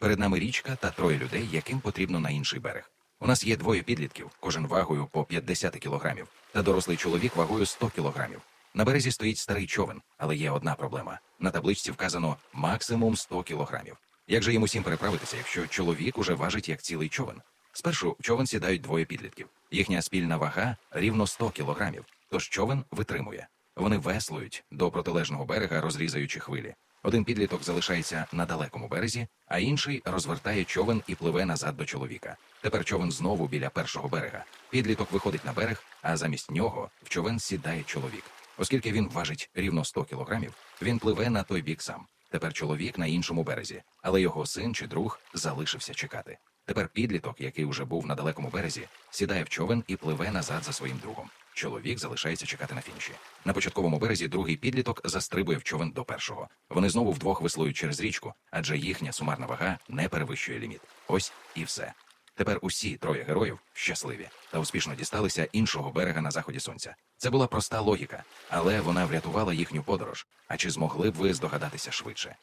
Перед нами річка та троє людей, яким потрібно на інший берег. У нас є двоє підлітків, кожен вагою по 50 кілограмів, та дорослий чоловік вагою 100 кілограмів. На березі стоїть старий човен, але є одна проблема. На табличці вказано максимум 100 кілограмів. Як же їм усім переправитися, якщо чоловік уже важить як цілий човен? Спершу в човен сідають двоє підлітків. Їхня спільна вага рівно 100 кілограмів, тож човен витримує. Вони веслують до протилежного берега, розрізаючи хвилі. Один підліток залишається на далекому березі, а інший розвертає човен і пливе назад до чоловіка. Тепер човен знову біля першого берега. Підліток виходить на берег, а замість нього в човен сідає чоловік. Оскільки він важить рівно 100 кілограмів, він пливе на той бік сам. Тепер чоловік на іншому березі, але його син чи друг залишився чекати. Тепер підліток, який уже був на далекому березі, сідає в човен і пливе назад за своїм другом. Чоловік залишається чекати на фініші. На початковому березі другий підліток застрибує в човен до першого. Вони знову вдвох веслують через річку, адже їхня сумарна вага не перевищує ліміт. Ось і все. Тепер усі троє героїв щасливі та успішно дісталися іншого берега на заході сонця. Це була проста логіка, але вона врятувала їхню подорож. А чи змогли б ви здогадатися швидше?